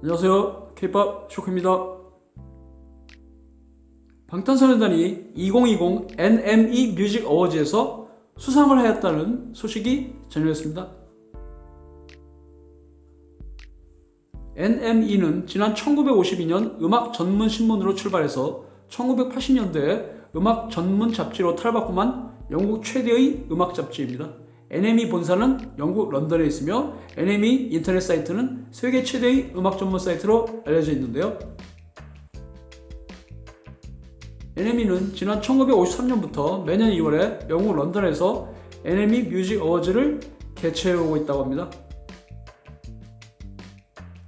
안녕하세요. K-pop 쇼크입니다. 방탄소년단이 2020 NME 뮤직 어워즈에서 수상을 하였다는 소식이 전해졌습니다. NME는 지난 1952년 음악 전문 신문으로 출발해서 1980년대에 음악 전문 잡지로 탈바꿈한 영국 최대의 음악 잡지입니다. NME 본사는 영국 런던에 있으며 NME 인터넷 사이트는 세계 최대의 음악 전문 사이트로 알려져 있는데요. NME는 지난 1953년부터 매년 2월에 영국 런던에서 NME 뮤직 어워즈를 개최해오고 있다고 합니다.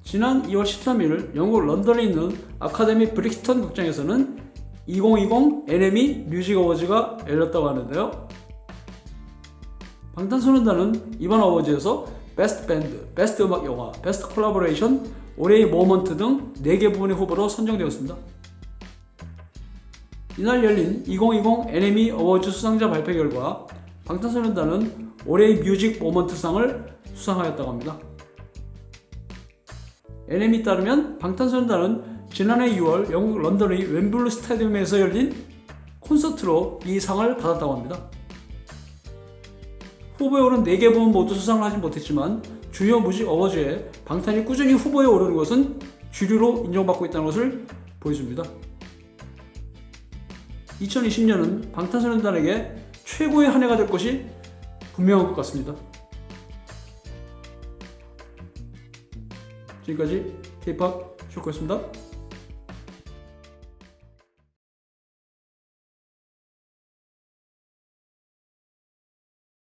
지난 2월 13일 영국 런던에 있는 아카데미 브릭스턴 극장에서는 2020 NME 뮤직 어워즈가 열렸다고 하는데요. 방탄소년단은 이번 어워즈에서 베스트 밴드, 베스트 음악 영화, 베스트 콜라보레이션, 올해의 모먼트 등 4개 부문의 후보로 선정되었습니다. 이날 열린 2020 NME 어워즈 수상자 발표 결과 방탄소년단은 올해의 뮤직 모먼트상을 수상하였다고 합니다. NME 따르면 방탄소년단은 지난해 6월 영국 런던의 웸블루 스타디움에서 열린 콘서트로 이 상을 받았다고 합니다. 후보에 오른 4개 부문 모두 수상을 하진 못했지만 주요 뮤직 어워즈에 방탄이 꾸준히 후보에 오르는 것은 주류로 인정받고 있다는 것을 보여줍니다. 2020년은 방탄소년단에게 최고의 한 해가 될 것이 분명한 것 같습니다. 지금까지 K-pop 쇼크였습니다.